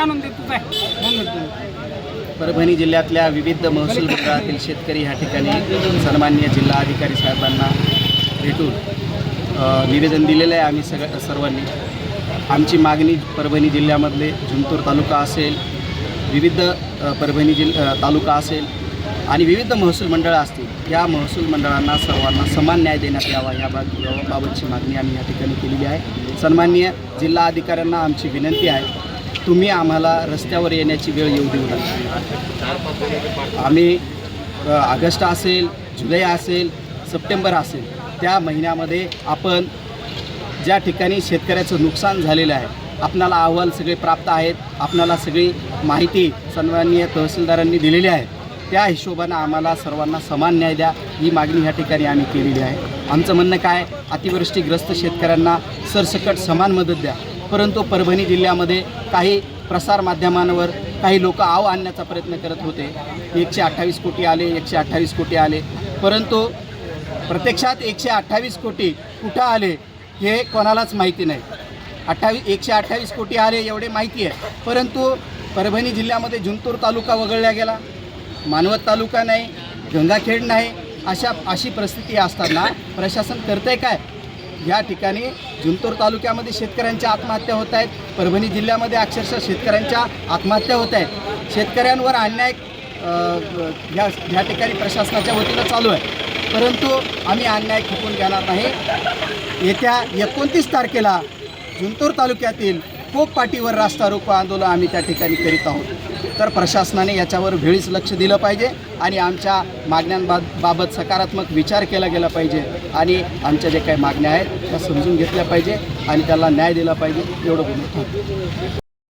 आणून म्हणून परभणी जिल्ह्यातल्या विविध महसूल मंडळातील शेतकरी ह्या ठिकाणी सन्मान्य जिल्हाधिकारी साहेबांना भेटून निवेदन दिलेलं आहे आम्ही सगळ्या सर्वांनी. आमची मागणी परभणी जिल्ह्यामधले जुंतूर तालुका असेल विविध परभणी जिल तालुका असेल आणि विविध महसूल मंडळं असतील या महसूल मंडळांना सर्वांना समान न्याय देण्यात यावा या बाबतची मागणी आम्ही या ठिकाणी केलेली आहे. सन्मान्य जिल्हा अधिकाऱ्यांना आमची विनंती आहे तुम्ही आम्हाला रस्त्यावर येण्याची वेळ येऊ देऊ नका. आम्ही ऑगस्ट असेल जुलै असेल सप्टेंबर असेल त्या महिन्यामध्ये आपण ज्या ठिकाणी शेतकऱ्याचं नुकसान झालेलं आहे आपणाला अहवाल सगळे प्राप्त आहेत आपणाला सगळी माहिती सन्माननीय तहसीलदारांनी दिलेली आहे त्या हिशोबानं आम्हाला सर्वांना समान न्याय द्या ही मागणी ह्या ठिकाणी आम्ही केलेली आहे. आमचं म्हणणं काय अतिवृष्टीग्रस्त शेतकऱ्यांना सरसकट समान मदत द्या. परंतु परभणी जिल्ह्यामध्ये काही प्रसारमाध्यमांवर काही लोक आव आणण्याचा प्रयत्न करत होते. एकशे अठ्ठावीस कोटी आले एकशे अठ्ठावीस कोटी आले. परंतु प्रत्यक्षात एकशे अठ्ठावीस कोटी कुठं आले हे कोणालाच माहिती नाही. अठ्ठावीस एकशे अठ्ठावीस कोटी आले एवढे माहिती आहे. परंतु परभणी जिल्ह्यामध्ये जुंतूर तालुका वगळला गेला. मानवत तालुका नाही गंगाखेड नाही अशा अशी परिस्थिती असताना प्रशासन करतंय काय? या ठिकाणी जिंतूर तालुक्यामध्ये शेतकऱ्यांच्या आत्महत्या होत आहेत. परभणी जिल्ह्यामध्ये अक्षरशः शेतकऱ्यांच्या आत्महत्या होत आहेत. शेतकऱ्यांवर अन्याय या ह्या ह्या ठिकाणी प्रशासनाच्या वतीनं चालू आहे. परंतु आम्ही अन्याय खपून घेणार नाही. येत्या एकोणतीस तारखेला जिंतूर तालुक्यातील कोप पाटीवर रास्ता रोको आंदोलन आम्ही त्या ठिकाणी करीत आहोत. तर प्रशासनाने याच्यावर वेळीच लक्ष दिलं पाहिजे आणि आमच्या मागण्यांबाबत सकारात्मक विचार केला गेला पाहिजे आणि आमच्या जे काही मागण्या आहेत त्या समजून घेतल्या पाहिजे आणि त्याला न्याय दिला पाहिजे. एवढं बोलतो